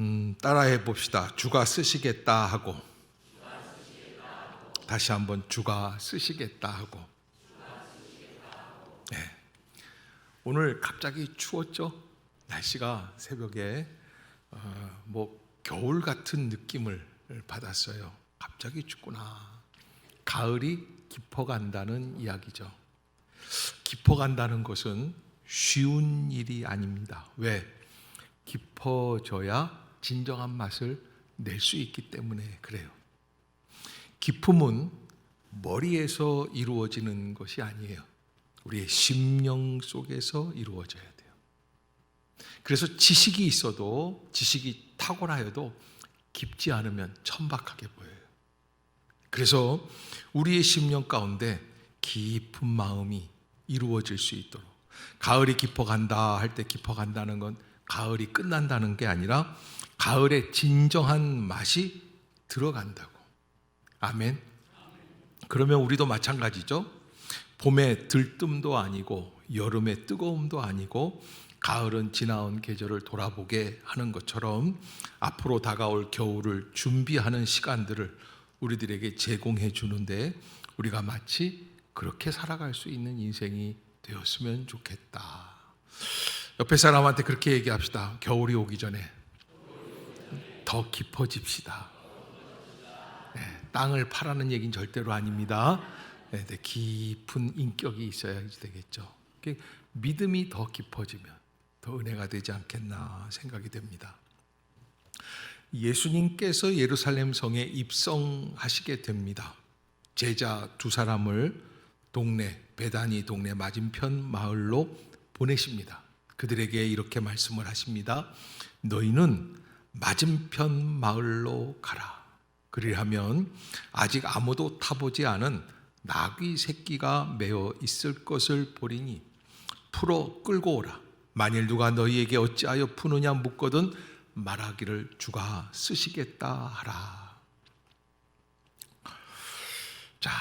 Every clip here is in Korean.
음, 따라해 봅시다. 주가 쓰시겠다 하고 다시 한번 주가 쓰시겠다 하고 네. 오늘 갑자기 추웠죠? 날씨가 새벽에 어, 뭐 겨울 같은 느낌을 받았어요. 갑자기 춥구나. 가을이 깊어간다는 이야기죠. 깊어간다는 것은 쉬운 일이 아닙니다. 왜? 깊어져야 진정한 맛을 낼 수 있기 때문에 그래요. 기품은 머리에서 이루어지는 것이 아니에요. 우리의 심령 속에서 이루어져야 돼요. 그래서 지식이 있어도 지식이 탁월하여도 깊지 않으면 천박하게 보여요. 그래서 우리의 심령 가운데 깊은 마음이 이루어질 수 있도록 가을이 깊어간다 할 때 깊어간다는 건 가을이 끝난다는 게 아니라 가을의 진정한 맛이 들어간다고. 아멘. 그러면 우리도 마찬가지죠. 봄의 들뜸도 아니고 여름의 뜨거움도 아니고 가을은 지나온 계절을 돌아보게 하는 것처럼 앞으로 다가올 겨울을 준비하는 시간들을 우리들에게 제공해 주는데 우리가 마치 그렇게 살아갈 수 있는 인생이 되었으면 좋겠다. 옆에 사람한테 그렇게 얘기합시다. 겨울이 오기 전에 더 깊어집시다. 네, 땅을 파라는 얘기는 절대로 아닙니다. 네, 네, 깊은 인격이 있어야 되겠죠. 믿음이 더 깊어지면 더 은혜가 되지 않겠나 생각이 됩니다. 예수님께서 예루살렘 성에 입성하시게 됩니다. 제자 두 사람을 동네 베다니 동네 맞은편 마을로 보내십니다. 그들에게 이렇게 말씀을 하십니다. 너희는 맞은편 마을로 가라. 그리하면 아직 아무도 타보지 않은 나귀 새끼가 매어 있을 것을 보리니 풀어 끌고 오라. 만일 누가 너희에게 어찌하여 푸느냐 묻거든 말하기를 주가 쓰시겠다 하라. 자,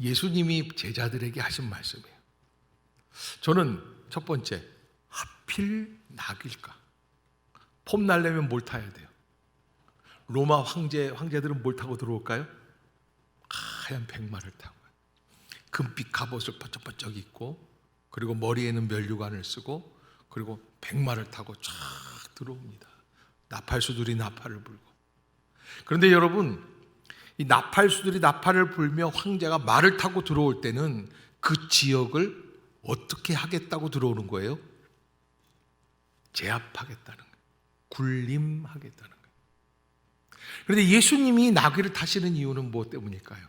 예수님이 제자들에게 하신 말씀이에요. 저는 첫 번째, 하필 낙일까? 폼 날려면 뭘 타야 돼요? 로마 황제, 황제들은 뭘 타고 들어올까요? 하얀 백마를 타고. 금빛 갑옷을 번쩍번쩍 입고, 그리고 머리에는 면류관을 쓰고, 그리고 백마를 타고 쫙 들어옵니다. 나팔수들이 나팔을 불고. 그런데 여러분, 이 나팔수들이 나팔을 불며 황제가 말을 타고 들어올 때는 그 지역을 어떻게 하겠다고 들어오는 거예요? 제압하겠다는. 군림하겠다는 거예요. 그런데 예수님이 나귀를 타시는 이유는 무엇 때문일까요?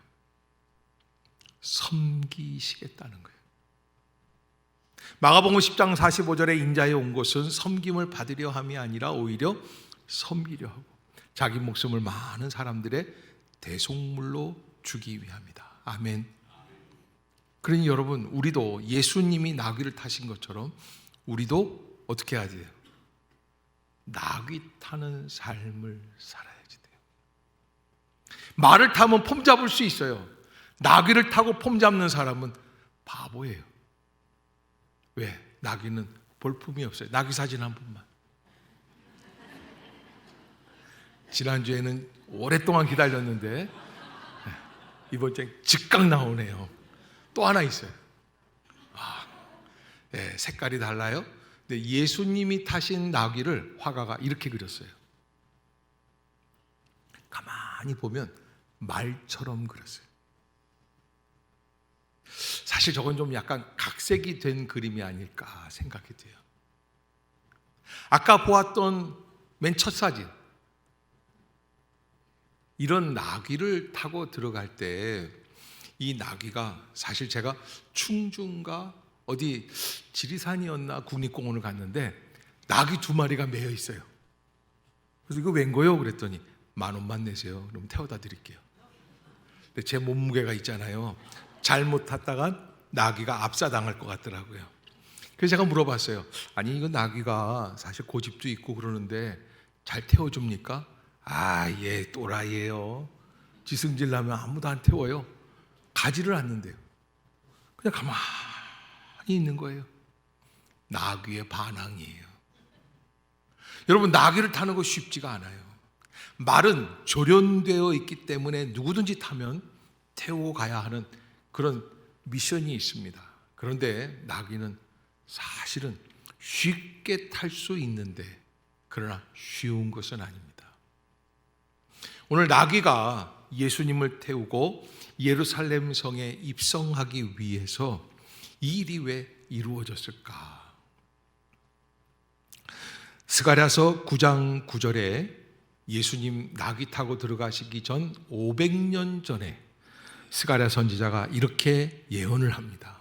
섬기시겠다는 거예요. 마가복음 10장 45절에 인자에 온 것은 섬김을 받으려 함이 아니라 오히려 섬기려 하고 자기 목숨을 많은 사람들의 대속물로 주기 위함이다. 아멘. 그러니 여러분, 우리도 예수님이 나귀를 타신 것처럼 우리도 어떻게 해야 돼요? 나귀 타는 삶을 살아야지 돼요. 말을 타면 폼 잡을 수 있어요. 나귀를 타고 폼 잡는 사람은 바보예요. 왜? 나귀는 볼품이 없어요. 나귀 사진 한 번만. 지난주에는 오랫동안 기다렸는데 네, 이번 주에 즉각 나오네요. 또 하나 있어요. 아, 네, 색깔이 달라요. 근데 예수님이 타신 나귀를 화가가 이렇게 그렸어요. 가만히 보면 말처럼 그렸어요. 사실 저건 좀 약간 각색이 된 그림이 아닐까 생각이 돼요. 아까 보았던 맨 첫 사진. 이런 나귀를 타고 들어갈 때 이 나귀가 사실 제가 충주인가 어디 지리산이었나 국립공원을 갔는데 나귀 두 마리가 매여 있어요. 그래서 이거 웬 거요? 그랬더니 만 원만 내세요. 그럼 태워다 드릴게요. 근데 제 몸무게가 있잖아요. 잘못 탔다간 나귀가 압사당할 것 같더라고요. 그래서 제가 물어봤어요. 아니 이거 나귀가 사실 고집도 있고 그러는데 잘 태워줍니까? 아, 얘 또라이예요. 지승질 나면 아무도 안 태워요. 가지를 않는데요. 그냥 가만 히 있는 거예요. 나귀의 반항이에요. 여러분 나귀를 타는 거 쉽지가 않아요. 말은 조련되어 있기 때문에 누구든지 타면 태우고 가야 하는 그런 미션이 있습니다. 그런데 나귀는 사실은 쉽게 탈 수 있는데 그러나 쉬운 것은 아닙니다. 오늘 나귀가 예수님을 태우고 예루살렘 성에 입성하기 위해서 이 일이 왜 이루어졌을까? 스가랴서 9장 9절에 예수님 나귀 타고 들어가시기 전 500년 전에 스가랴 선지자가 이렇게 예언을 합니다.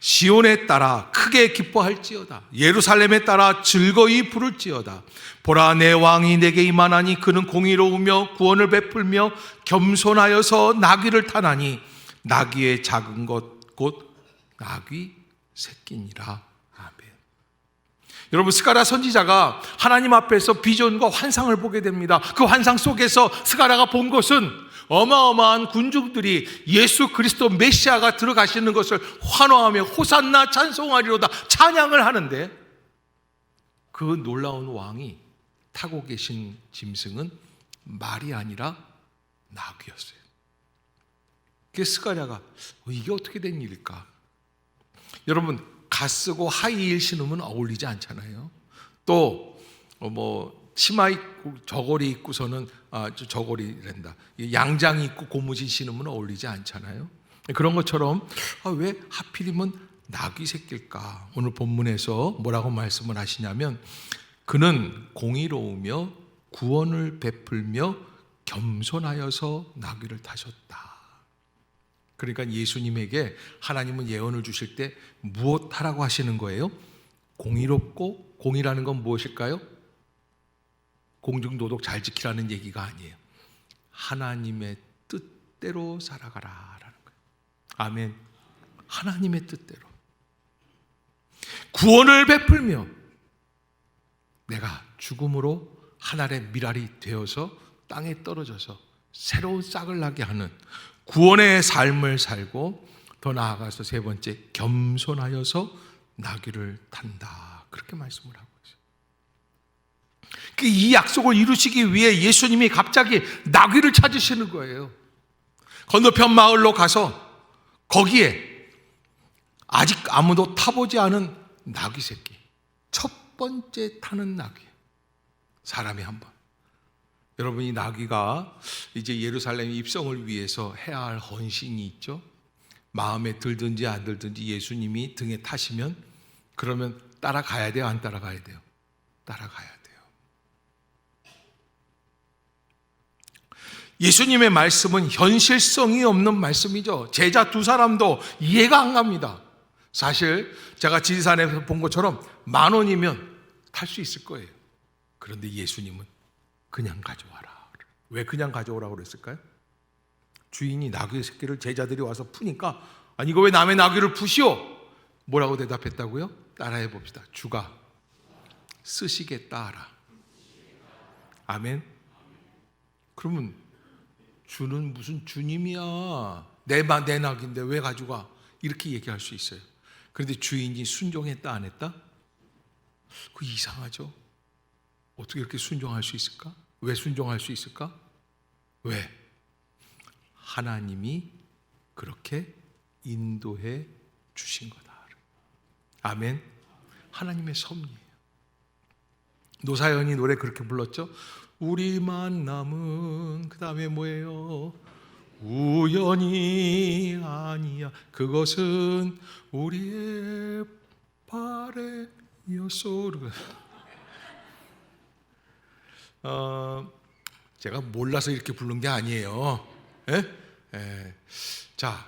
시온에 따라 크게 기뻐할지어다. 예루살렘에 따라 즐거이 부를지어다. 보라 내 왕이 내게 임하나니 그는 공의로우며 구원을 베풀며 겸손하여서 나귀를 타나니 나귀의 작은 것 곧 나귀 새끼니라. 아멘. 여러분 스가랴 선지자가 하나님 앞에서 비전과 환상을 보게 됩니다. 그 환상 속에서 스가랴가 본 것은 어마어마한 군중들이 예수 그리스도 메시아가 들어가시는 것을 환호하며 호산나 찬송하리로다 찬양을 하는데 그 놀라운 왕이 타고 계신 짐승은 말이 아니라 나귀였어요. 그 스가랴가 어, 이게 어떻게 된 일일까? 여러분 가 쓰고 하이힐 신으면 어울리지 않잖아요. 또 뭐 치마 입고 저고리 입고서는 아 저- 저고리랜다. 양장 입고 고무신 신으면 어울리지 않잖아요. 그런 것처럼 아, 왜 하필이면 나귀 새끼일까? 오늘 본문에서 뭐라고 말씀을 하시냐면 그는 공의로우며 구원을 베풀며 겸손하여서 나귀를 타셨다. 그러니까 예수님에게 하나님은 예언을 주실 때 무엇 하라고 하시는 거예요? 공의롭고 공의라는 건 무엇일까요? 공중도덕 잘 지키라는 얘기가 아니에요. 하나님의 뜻대로 살아가라라는 거예요. 아멘. 하나님의 뜻대로. 구원을 베풀며 내가 죽음으로 하늘의 미랄이 되어서 땅에 떨어져서 새로운 싹을 나게 하는 구원의 삶을 살고 더 나아가서 세 번째 겸손하여서 나귀를 탄다. 그렇게 말씀을 하고 있어요. 그이 약속을 이루시기 위해 예수님이 갑자기 나귀를 찾으시는 거예요. 건너편 마을로 가서 거기에 아직 아무도 타보지 않은 나귀 새끼. 첫 번째 타는 나귀. 사람이 한 번. 여러분 이 나귀가 이제 예루살렘 입성을 위해서 해야 할 헌신이 있죠. 마음에 들든지 안 들든지 예수님이 등에 타시면 그러면 따라가야 돼요, 안 따라가야 돼요? 따라가야 돼요. 예수님의 말씀은 현실성이 없는 말씀이죠. 제자 두 사람도 이해가 안 갑니다. 사실 제가 지리산에서 본 것처럼 만 원이면 탈 수 있을 거예요. 그런데 예수님은 그냥 가져와라. 왜 그냥 가져오라고 그랬을까요? 주인이 나귀 새끼를 제자들이 와서 푸니까 아니 이거 왜 남의 나귀를 푸시오? 뭐라고 대답했다고요? 따라해 봅시다. 주가 쓰시겠다 하라. 아멘. 그러면 주는 무슨 주님이야? 내, 마- 내 낙인데 왜 가져가? 이렇게 얘기할 수 있어요. 그런데 주인이 순종했다 안 했다? 그 이상하죠. 어떻게 이렇게 순종할 수 있을까? 왜 순종할 수 있을까? 왜? 하나님이 그렇게 인도해 주신 거다. 아멘. 하나님의 섭리예요. 노사연이 노래 그렇게 불렀죠. 우리 만 남은 그 다음에 뭐예요? 우연이 아니야. 그것은 우리의 바램이었소. 어, 제가 몰라서 이렇게 부른 게 아니에요. 예? 예. 자,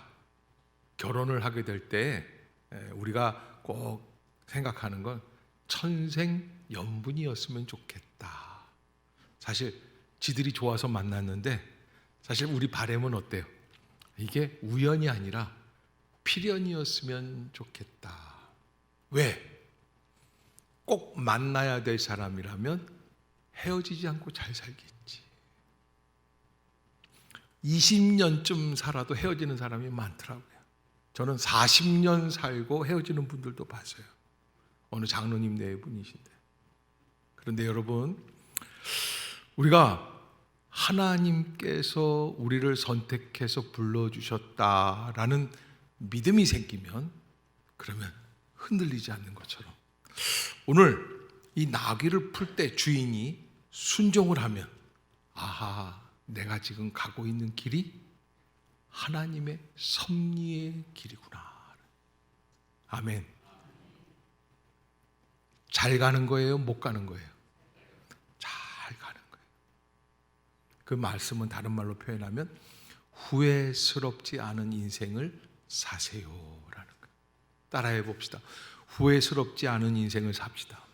결혼을 하게 될 때 우리가 꼭 생각하는 건 천생 연분이었으면 좋겠다. 사실 지들이 좋아서 만났는데 사실 우리 바램은 어때요? 이게 우연이 아니라 필연이었으면 좋겠다. 왜? 꼭 만나야 될 사람이라면 헤어지지 않고 잘 살겠지. 20년쯤 살아도 헤어지는 사람이 많더라고요. 저는 40년 살고 헤어지는 분들도 봤어요. 어느 장로님 네 분이신데. 그런데 여러분, 우리가 하나님께서 우리를 선택해서 불러주셨다라는 믿음이 생기면 그러면 흔들리지 않는 것처럼 오늘 이 나귀를 풀 때 주인이 순종을 하면 아하 내가 지금 가고 있는 길이 하나님의 섭리의 길이구나. 아멘. 잘 가는 거예요? 못 가는 거예요? 잘 가는 거예요. 그 말씀은 다른 말로 표현하면 후회스럽지 않은 인생을 사세요라는 거예요. 따라해 봅시다. 후회스럽지 않은 인생을 삽시다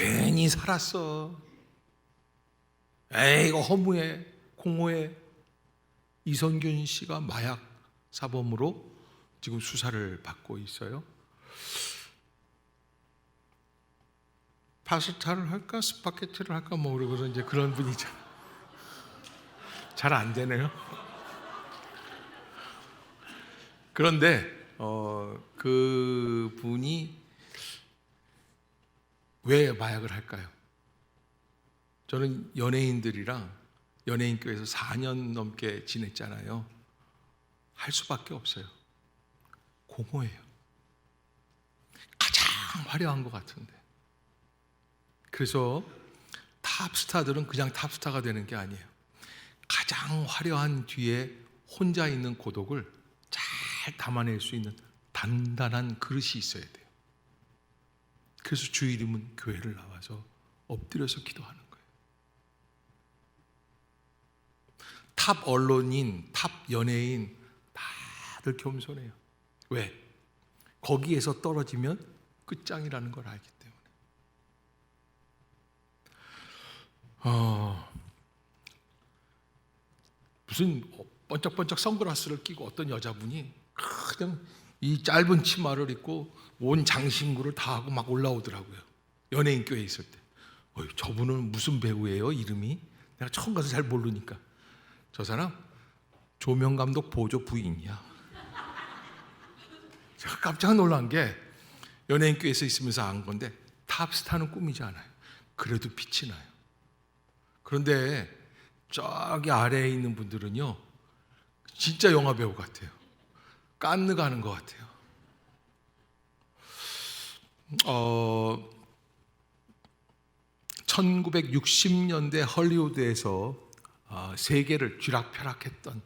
괜히 살았어. 에이, 이거 허무해, 공허해. 이성균 씨가 마약 사범으로 지금 수사를 받고 있어요. 파스타를 할까, 스파게티를 할까, 뭐 그러고서 이제 그런 분이잖아. 잘 안 되네요. 그런데 어, 그 분이 왜 마약을 할까요? 저는 연예인들이랑 연예인교회에서 4년 넘게 지냈잖아요. 할 수밖에 없어요. 공허해요. 가장 화려한 것 같은데. 그래서 탑스타들은 그냥 탑스타가 되는 게 아니에요. 가장 화려한 뒤에 혼자 있는 고독을 잘 담아낼 수 있는 단단한 그릇이 있어야 돼요. 그래서 주일이면 교회를 나와서 엎드려서 기도하는 거예요. 탑 언론인, 탑 연예인 다들 겸손해요. 왜? 거기에서 떨어지면 끝장이라는 걸 알기 때문에. 어, 무슨 번쩍번쩍 선글라스를 끼고 어떤 여자분이 그냥 이 짧은 치마를 입고 온 장신구를 다 하고 막 올라오더라고요. 연예인 교회 있을 때. 어이, 저분은 무슨 배우예요? 이름이? 내가 처음 가서 잘 모르니까. 저 사람 조명 감독 보조 부인이야. 제가 깜짝 놀란 게 연예인 교회에서 있으면서 안 건데 탑스타는 꿈이지 않아요. 그래도 빛이 나요. 그런데 저기 아래에 있는 분들은요, 진짜 영화 배우 같아요. 깐느 가는 것 같아요. 어, 1960년대 헐리우드에서 어, 세계를 쥐락펴락했던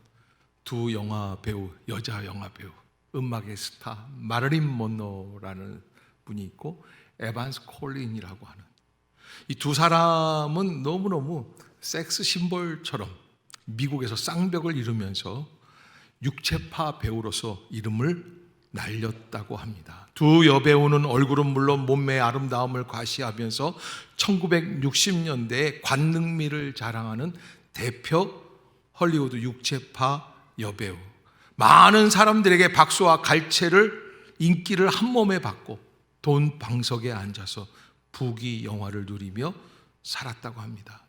두 영화 배우, 여자 영화 배우, 음악의 스타 마를린 먼로라는 분이 있고 에반스 콜린이라고 하는 이 두 사람은 너무너무 섹스 심벌처럼 미국에서 쌍벽을 이루면서 육체파 배우로서 이름을 날렸다고 합니다. 두 여배우는 얼굴은 물론 몸매의 아름다움을 과시하면서 1960년대에 관능미를 자랑하는 대표 헐리우드 육체파 여배우. 많은 사람들에게 박수와 갈채를 인기를 한 몸에 받고 돈 방석에 앉아서 부귀 영화를 누리며 살았다고 합니다.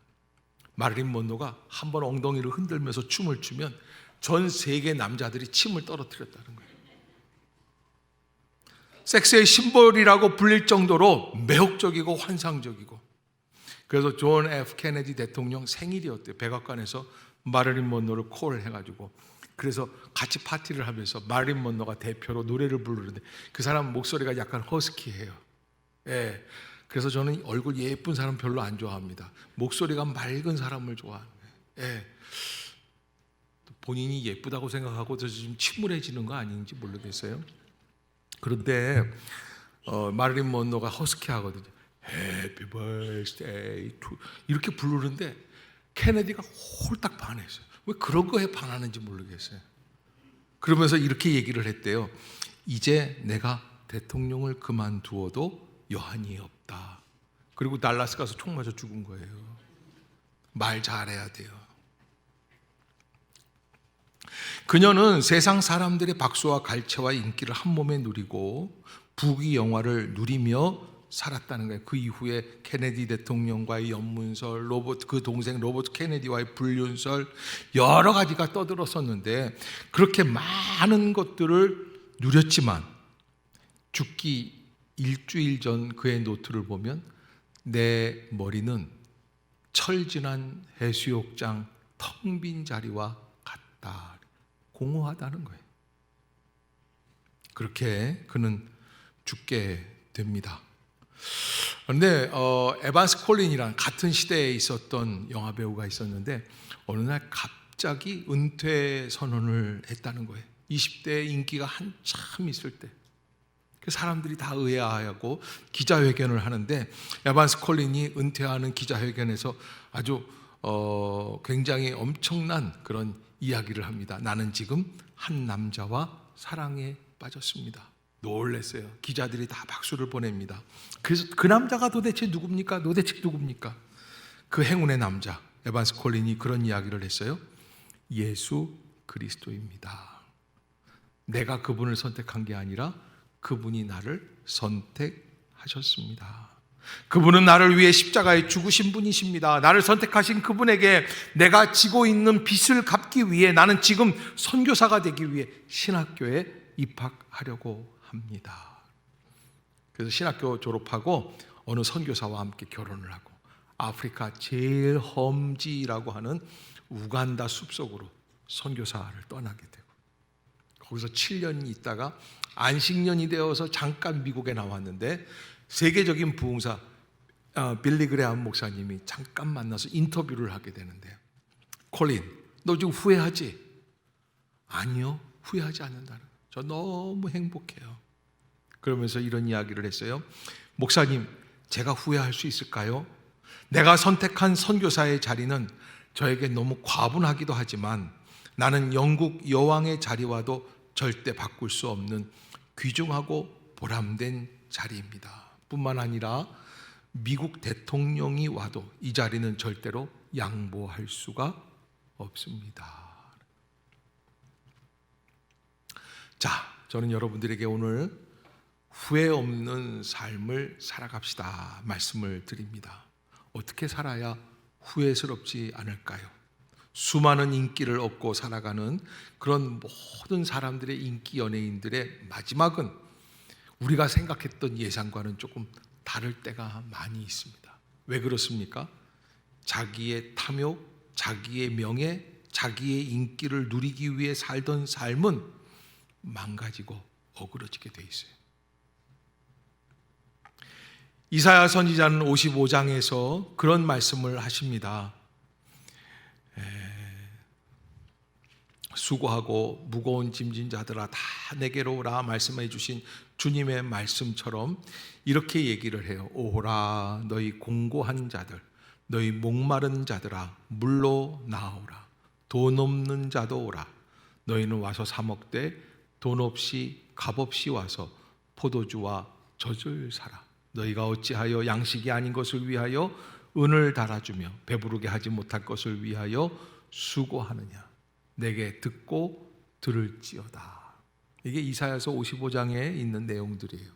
마릴린 먼로가 한 번 엉덩이를 흔들면서 춤을 추면 전 세계 남자들이 침을 떨어뜨렸다는 거예요. 섹스의 심벌이라고 불릴 정도로 매혹적이고 환상적이고 그래서 존 F 케네디 대통령 생일이었대요. 백악관에서 마릴린 먼로를 콜 해가지고 그래서 같이 파티를 하면서 마릴린 먼로가 대표로 노래를 부르는데 그 사람 목소리가 약간 허스키해요. 예. 그래서 저는 얼굴 예쁜 사람 별로 안 좋아합니다. 목소리가 맑은 사람을 거예요. 예. 본인이 예쁘다고 생각하고 저 침울해지는 거 아닌지 모르겠어요. 그런데 어, 마릴린 먼로가 허스키하거든요. Happy birthday to 이렇게 부르는데 케네디가 홀딱 반했어요. 왜 그런 거에 반하는지 모르겠어요. 그러면서 이렇게 얘기를 했대요. 이제 내가 대통령을 그만두어도 여한이 없다. 그리고 달라스 가서 총 맞아 죽은 거예요. 말 잘해야 돼요. 그녀는 세상 사람들의 박수와 갈채와 인기를 한 몸에 누리고 부귀 영화를 누리며 살았다는 거예요. 그 이후에 케네디 대통령과의 연문설, 로버트 그 동생 로버트 케네디와의 불륜설 여러 가지가 떠들었었는데 그렇게 많은 것들을 누렸지만 죽기 일주일 전 그의 노트를 보면 내 머리는 철진한 해수욕장 텅 빈 자리와 같다. 공허하다는 거예요. 그렇게 그는 죽게 됩니다. 그런데 어, 에반스 콜린이랑 같은 시대에 있었던 영화 배우가 있었는데 어느 날 갑자기 은퇴 선언을 했다는 거예요. 20대 인기가 한참 있을 때. 그 사람들이 다 의아하고 기자회견을 하는데 에반스 콜린이 은퇴하는 기자회견에서 아주 어, 굉장히 엄청난 그런 이야기를 합니다. 나는 지금 한 남자와 사랑에 빠졌습니다. 놀랬어요. 기자들이 다 박수를 보냅니다. 그래서 그 남자가 도대체 누굽니까? 도대체 누굽니까? 그 행운의 남자 에반스 콜린이 그런 이야기를 했어요. 예수 그리스도입니다. 내가 그분을 선택한 게 아니라 그분이 나를 선택하셨습니다. 그분은 나를 위해 십자가에 죽으신 분이십니다. 나를 선택하신 그분에게 내가 지고 있는 빚을 갚기 위해 나는 지금 선교사가 되기 위해 신학교에 입학하려고 합니다. 그래서 신학교 졸업하고 어느 선교사와 함께 결혼을 하고 아프리카 제일 험지라고 하는 우간다 숲속으로 선교사를 떠나게 되고 거기서 7년 있다가 안식년이 되어서 잠깐 미국에 나왔는데 세계적인 부흥사 어, 빌리 그레함 목사님이 잠깐 만나서 인터뷰를 하게 되는데 콜린 너 지금 후회하지? 아니요 후회하지 않는다는. 저 너무 행복해요. 그러면서 이런 이야기를 했어요. 목사님 제가 후회할 수 있을까요? 내가 선택한 선교사의 자리는 저에게 너무 과분하기도 하지만 나는 영국 여왕의 자리와도 절대 바꿀 수 없는 귀중하고 보람된 자리입니다. 뿐만 아니라 미국 대통령이 와도 이 자리는 절대로 양보할 수가 없습니다. 자, 저는 여러분들에게 오늘 후회 없는 삶을 살아갑시다 말씀을 드립니다. 어떻게 살아야 후회스럽지 않을까요? 수많은 인기를 얻고 살아가는 그런 모든 사람들의 인기 연예인들의 마지막은 우리가 생각했던 예상과는 조금 다를 때가 많이 있습니다. 왜 그렇습니까? 자기의 탐욕, 자기의 명예, 자기의 인기를 누리기 위해 살던 삶은 망가지고 어그러지게 돼 있어요. 이사야 선지자는 55장에서 그런 말씀을 하십니다. 수고하고 무거운 짐진 자들아 다 내게로 오라 말씀해 주신 주님의 말씀처럼 이렇게 얘기를 해요. 오라 너희 공고한 자들 너희 목마른 자들아 물로 나오라. 돈 없는 자도 오라. 너희는 와서 사 먹되 돈 없이 값 없이 와서 포도주와 젖을 사라. 너희가 어찌하여 양식이 아닌 것을 위하여 은을 달아주며 배부르게 하지 못할 것을 위하여 수고하느냐 내게 듣고 들을지어다. 이게 이사야서 55장에 있는 내용들이에요.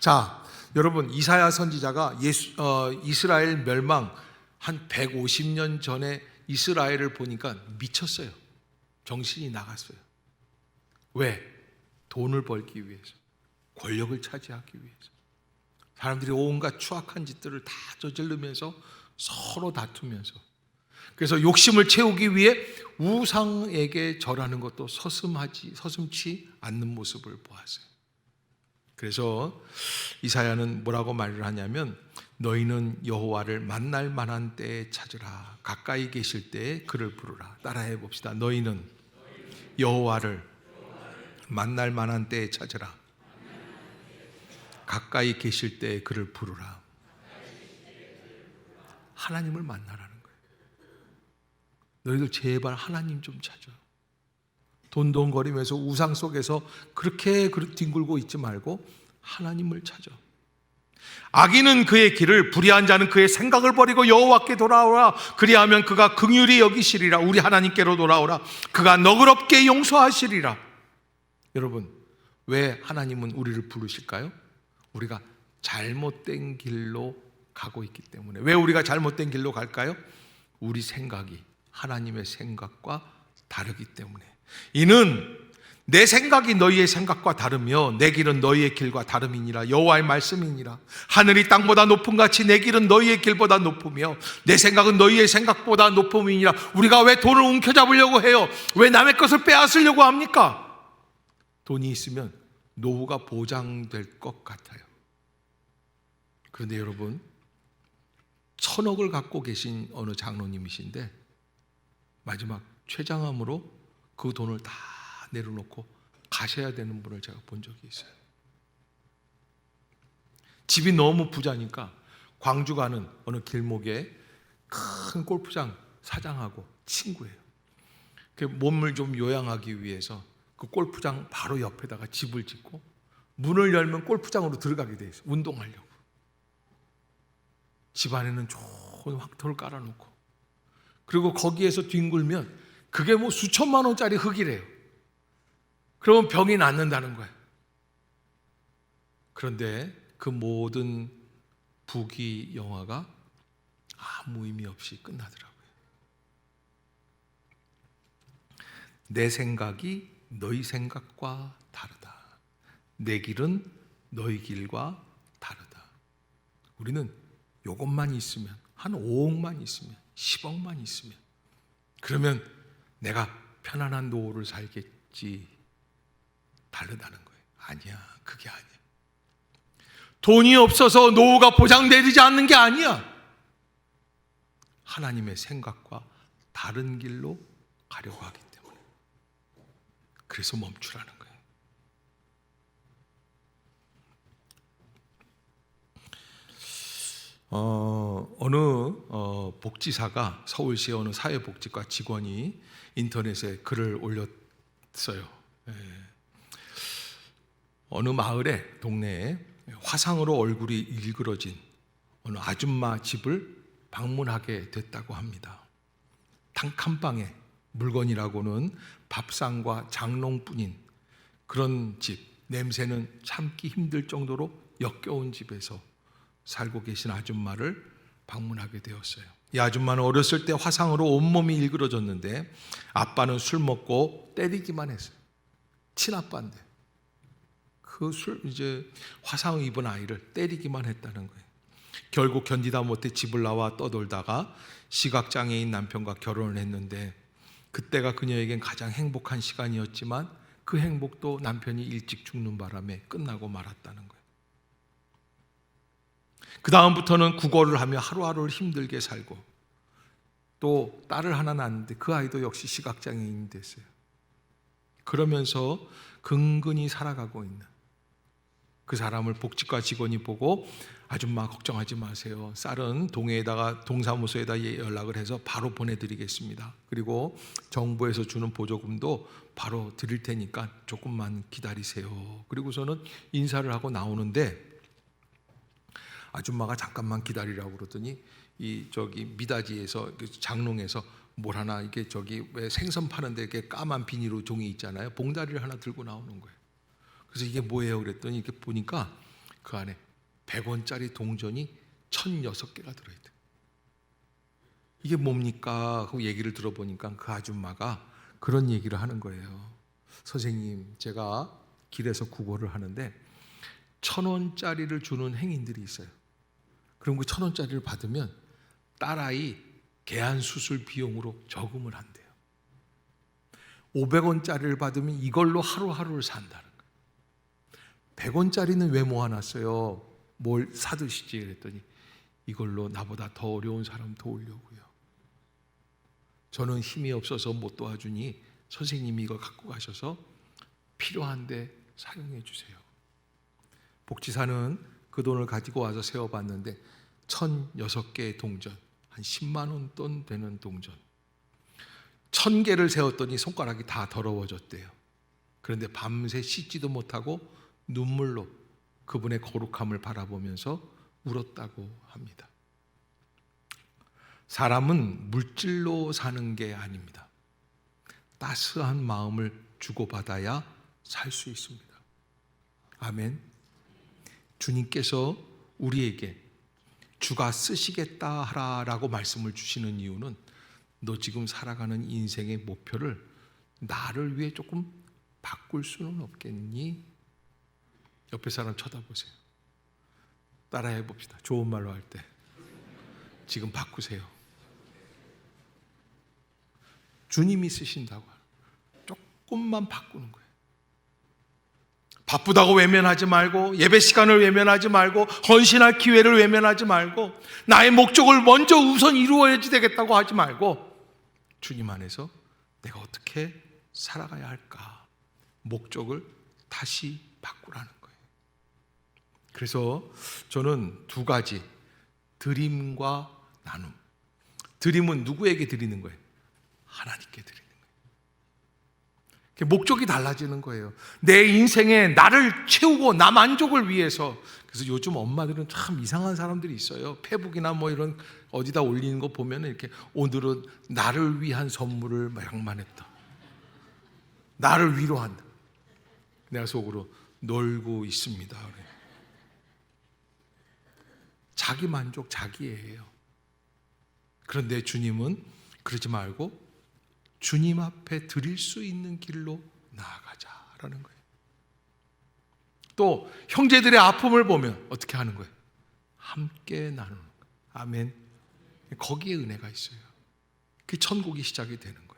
자, 여러분 이사야 선지자가 예수, 어, 이스라엘 멸망 한 150년 전에 이스라엘을 보니까 미쳤어요. 정신이 나갔어요. 왜? 돈을 벌기 위해서, 권력을 차지하기 위해서. 사람들이 온갖 추악한 짓들을 다 저지르면서 서로 다투면서 그래서 욕심을 채우기 위해 우상에게 절하는 것도 서슴하지 서슴치 않는 모습을 보았어요. 그래서 이사야는 뭐라고 말을 하냐면 너희는 여호와를 만날 만한 때에 찾으라 가까이 계실 때에 그를 부르라 따라해 봅시다. 너희는 여호와를 만날 만한 때에 찾으라 가까이 계실 때에 그를 부르라 하나님을 거예요. 너희들 제발 하나님 좀 찾아. 돈돈거리면서 우상 속에서 그렇게 뒹굴고 있지 말고 하나님을 찾아. 악인은 그의 길을 불의한 자는 그의 생각을 버리고 여호와께 돌아오라 그리하면 그가 긍휼히 여기시리라 우리 하나님께로 돌아오라 그가 너그럽게 용서하시리라 여러분 왜 하나님은 우리를 부르실까요? 우리가 잘못된 길로 가고 있기 때문에 왜 우리가 잘못된 길로 갈까요? 우리 생각이 하나님의 생각과 다르기 때문에. 이는 내 생각이 너희의 생각과 다르며 내 길은 너희의 길과 다름이니라. 여호와의 말씀이니라. 하늘이 땅보다 높은 같이 내 길은 너희의 길보다 높으며 내 생각은 너희의 생각보다 높음이니라. 우리가 왜 돈을 움켜잡으려고 해요? 왜 남의 것을 빼앗으려고 합니까? 돈이 있으면 노후가 보장될 것 같아요. 그런데 여러분 천억을 갖고 계신 어느 장로님이신데 마지막 최장암으로 그 돈을 다 내려놓고 가셔야 되는 분을 제가 본 적이 있어요. 집이 너무 부자니까 광주 가는 어느 길목에 큰 골프장 사장하고 친구예요. 그 몸을 좀 요양하기 위해서 그 골프장 바로 옆에다가 집을 짓고 문을 열면 골프장으로 들어가게 돼 있어요. 운동하려고. 집 안에는 좋은 황토를 깔아놓고 그리고 거기에서 뒹굴면 그게 뭐 수천만 원짜리 흙이래요. 그러면 병이 낫는다는 거예요. 그런데 그 모든 부귀 영화가 아무 의미 없이 끝나더라고요. 내 생각이 너희 생각과 다르다. 내 길은 너희 길과 다르다. 우리는 요것만 있으면 한 5억만 있으면 10억만 있으면 그러면 내가 편안한 노후를 살겠지 다르다는 거예요. 아니야. 그게 아니야. 돈이 없어서 노후가 보장되지 않는 게 아니야. 하나님의 생각과 다른 길로 가려고 하기 때문에. 그래서 멈추라는 거예요. 어, 어느 어, 복지사가 서울시 어느 사회복지과 직원이 인터넷에 글을 올렸어요. 예. 어느 마을에 동네에 화상으로 얼굴이 일그러진 어느 아줌마 집을 방문하게 됐다고 합니다. 단칸방에 물건이라고는 밥상과 장롱뿐인 그런 집, 냄새는 참기 힘들 정도로 역겨운 집에서 살고 계신 아줌마를 방문하게 되었어요. 이 아줌마는 어렸을 때 화상으로 온몸이 일그러졌는데 아빠는 술 먹고 때리기만 했어요. 친아빠인데. 그 술 이제 화상 입은 아이를 때리기만 했다는 거예요. 결국 견디다 못해 집을 나와 떠돌다가 시각장애인 남편과 결혼을 했는데 그때가 그녀에겐 가장 행복한 시간이었지만 그 행복도 남편이 일찍 죽는 바람에 끝나고 말았다는 거예요. 그 다음부터는 국어를 하며 하루하루를 힘들게 살고 또 딸을 하나 낳았는데 그 아이도 역시 시각장애인이 됐어요. 그러면서 근근히 살아가고 있는 그 사람을 복지과 직원이 보고 아줌마 걱정하지 마세요. 쌀은 동해에다가 동사무소에다 연락을 해서 바로 보내드리겠습니다. 그리고 정부에서 주는 보조금도 바로 드릴 테니까 조금만 기다리세요. 그리고서는 인사를 하고 나오는데 아줌마가 잠깐만 기다리라고 그러더니 이 저기 미닫이에서 그 장롱에서 뭘 하나 이게 저기 왜 생선 파는데 이렇게 까만 비닐로 종이 있잖아요. 봉다리를 하나 들고 나오는 거예요. 그래서 이게 뭐예요? 그랬더니 이렇게 보니까 그 안에 100원짜리 동전이 1006개가 들어있대. 이게 뭡니까? 하고 얘기를 들어보니까 그 아줌마가 그런 얘기를 하는 거예요. 선생님, 제가 길에서 국어를 하는데 천 원짜리를 주는 행인들이 있어요. 그럼 그 천 원짜리를 받으면 딸아이 개안 수술 비용으로 저금을 한대요. 500원짜리를 받으면 이걸로 하루하루를 산다는 거예요. 100원짜리는 왜 모아놨어요? 뭘 사드시지? 그랬더니 이걸로 나보다 더 어려운 사람 도우려고요. 저는 힘이 없어서 못 도와주니 선생님이 이거 갖고 가셔서 필요한데 사용해 주세요. 복지사는 그 돈을 가지고 와서 세어봤는데 1006개의 동전, 한 10만 원 돈 되는 동전. 천 개를 세웠더니 손가락이 다 더러워졌대요. 그런데 밤새 씻지도 못하고 눈물로 그분의 거룩함을 바라보면서 울었다고 합니다. 사람은 물질로 사는 게 아닙니다. 따스한 마음을 주고받아야 살 수 있습니다. 아멘. 주님께서 우리에게 주가 쓰시겠다 하라라고 말씀을 주시는 이유는 너 지금 살아가는 인생의 목표를 나를 위해 조금 바꿀 수는 없겠니? 옆에 사람 쳐다보세요. 따라해 봅시다. 좋은 말로 할 때. 지금 바꾸세요. 주님이 쓰신다고. 조금만 바꾸는 거예요. 바쁘다고 외면하지 말고 예배 시간을 외면하지 말고 헌신할 기회를 외면하지 말고 나의 목적을 먼저 우선 이루어야지 되겠다고 하지 말고 주님 안에서 내가 어떻게 살아가야 할까 목적을 다시 바꾸라는 거예요. 그래서 저는 두 가지 드림과 나눔. 드림은 누구에게 드리는 거예요? 하나님께 거예요. 목적이 달라지는 거예요. 내 인생에 나를 채우고 나 만족을 위해서. 그래서 요즘 엄마들은 참 이상한 사람들이 있어요. 페북이나 뭐 이런 어디다 올리는 거 보면 이렇게 오늘은 나를 위한 선물을 양만했다. 나를 위로한다. 내가 속으로 놀고 있습니다. 자기 만족 자기예요. 그런데 주님은 그러지 말고 주님 앞에 드릴 수 있는 길로 나아가자라는 거예요. 또 형제들의 아픔을 보면 어떻게 하는 거예요? 함께 나누는 거예요. 아멘. 거기에 은혜가 있어요. 그 천국이 시작이 되는 거예요.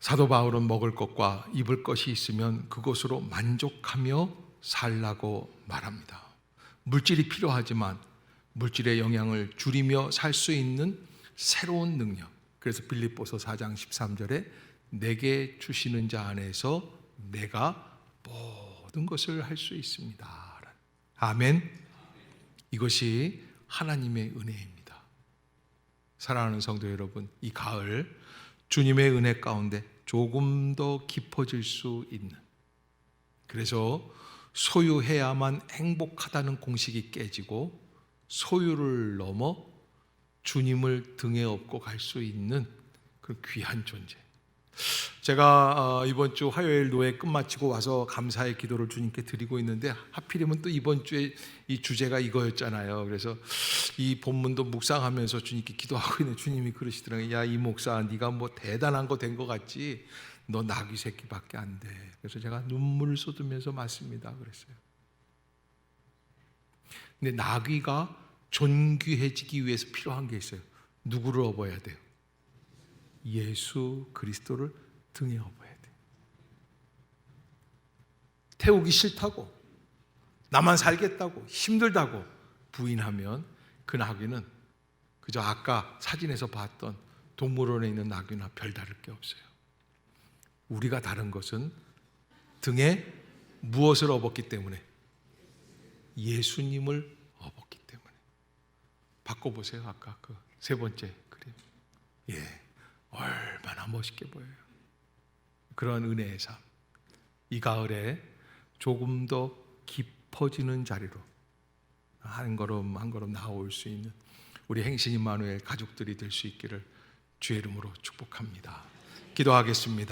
사도 바울은 먹을 것과 입을 것이 있으면 그것으로 만족하며 살라고 말합니다. 물질이 필요하지만 물질의 영향을 줄이며 살 수 있는 새로운 능력. 그래서 빌립보서 4장 13절에 내게 주시는 자 안에서 내가 모든 것을 할 수 있습니다. 아멘. 이것이 하나님의 은혜입니다. 사랑하는 성도 여러분, 이 가을 주님의 은혜 가운데 조금 더 깊어질 수 있는 그래서 소유해야만 행복하다는 공식이 깨지고 소유를 넘어 주님을 등에 업고 갈 수 있는 그 귀한 존재. 제가 어, 이번 주 화요일 노예 끝마치고 와서 감사의 기도를 주님께 드리고 있는데 하필이면 또 이번 주에 이 주제가 이거였잖아요. 그래서 이 본문도 묵상하면서 주님께 기도하고 있는 주님이 그러시더라고요. 야, 이 목사, 네가 뭐 대단한 거된것 같지? 너 나귀 새끼밖에 안 돼. 그래서 제가 눈물을 쏟으면서 맞습니다. 그랬어요. 근데 나귀가 존귀해지기 위해서 필요한 게 있어요. 누구를 업어야 돼요? 예수 그리스도를 등에 업어야 돼요. 태우기 싫다고, 나만 살겠다고, 힘들다고 부인하면 그 나귀는 그저 아까 사진에서 봤던 동물원에 있는 나귀나 별다를 게 없어요. 우리가 다른 것은 등에 무엇을 업었기 때문에 예수님을 바꿔보세요 아까 그 세 번째 그림. 예 얼마나 멋있게 보여요. 그런 은혜의 삶 이 가을에 조금 더 깊어지는 자리로 한 걸음 한 걸음 나올 수 있는 우리 행신 임마누엘 가족들이 될 수 있기를 주의 이름으로 축복합니다. 기도하겠습니다